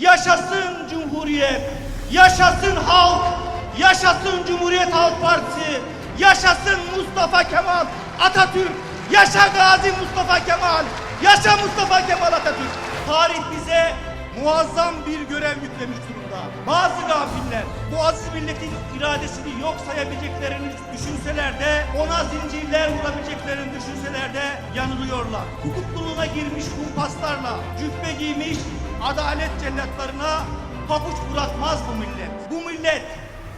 Yaşasın Cumhuriyet, yaşasın halk, yaşasın Cumhuriyet Halk Partisi, yaşasın Mustafa Kemal Atatürk, yaşa Gazi Mustafa Kemal, yaşa Mustafa Kemal Atatürk. Tarih bize muazzam bir görev yüklemiş durumda. Bazı gafiller bu aziz milletin iradesini yok sayabileceklerini düşünseler de ona zincirler vurabileceklerini düşünseler de yanılıyorlar. Hukukluluğuna girmiş kumpaslarla cübbe giymiş adalet cellatlarına pabuç bırakmaz bu millet. Bu millet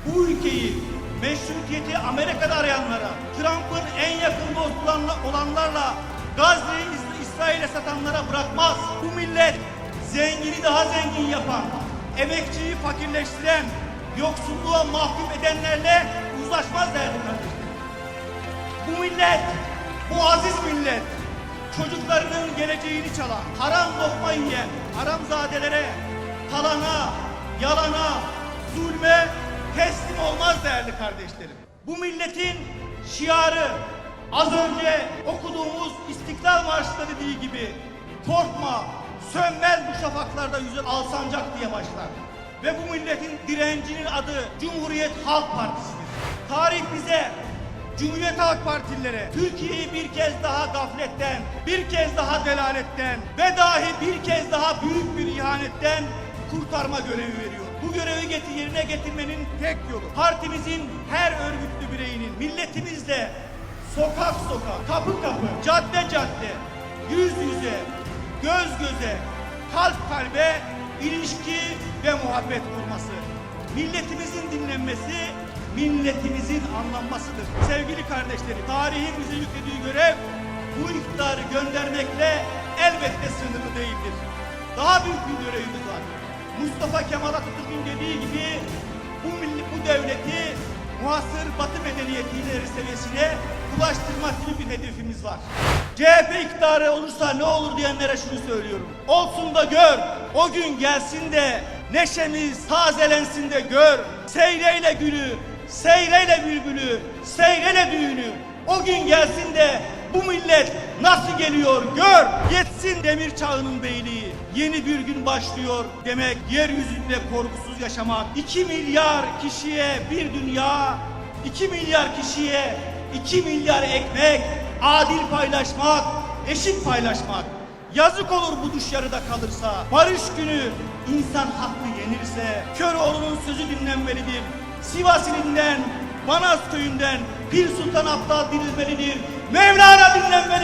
bu ülkeyi meşrutiyeti Amerika'da arayanlara, Trump'ın en yakın dostu olanla- olanlarla Gazze'yi İs- İsrail'e satanlara bırakmaz. Bu millet zengini daha zengin yapan, emekçiyi fakirleştiren, yoksulluğa mahkum edenlerle uzlaşmaz değerli kardeşlerim. Bu millet, bu aziz millet, çocuklarının geleceğini çalan, haram lokma yiyen, haramzadelere, talana, yalana, zulme teslim olmaz değerli kardeşlerim. Bu milletin şiarı az önce okuduğumuz İstiklal Marşı'da dediği gibi korkma, sönmez bu şafaklarda yüzün alsancak diye başlar. Ve bu milletin direncinin adı Cumhuriyet Halk Partisi'dir. Tarih bize Cumhuriyet Halk Partililere Türkiye'yi bir kez daha gafletten, bir kez daha delaletten ve dahi bir kez daha büyük bir ihanetten kurtarma görevi veriyor. Bu görevi getir, yerine getirmenin tek yolu partimizin her örgütlü bireyinin milletimizle sokak sokak, kapı kapı, cadde cadde, yüz yüze, göz göze, kalp kalbe ilişki ve muhabbet kurması. Milletimizin dinlenmesi, milletimizin anlanmasıdır. Sevgili kardeşlerim, tarihin bize yüklediği görev bu iktidarı göndermekle elbette sınırlı değildir. Daha büyük bir görevimiz var. Mustafa Kemal Atatürk'ün dediği gibi bu, milli, bu devleti muasır batı medeniyeti ileri seviyesine ulaştırmak gibi bir hedefimiz var. CHP iktidarı olursa ne olur diyenlere şunu söylüyorum. Olsun da gör, o gün gelsin de neşemiz tazelensin de gör. Seyreyle gülü, seyreyle bülbülü, seyreyle düğünü. O gün gelsin de bu millet nasıl geliyor gör. Yetsin demir çağının beyliği. Yeni bir gün başlıyor demek yeryüzünde korkusuz yaşamak. 2 milyar kişiye bir dünya, 2 milyar kişiye 2 milyar ekmek, adil paylaşmak, eşit paylaşmak. Yazık olur bu düş yarıda kalırsa. Barış günü insan hakkı yenirse Köroğlu'nun sözü dinlenmelidir. Sivas ilinden, Manas köyünden Pir Sultan Abdal dinilmelidir. Mevlana dinlenmelidir.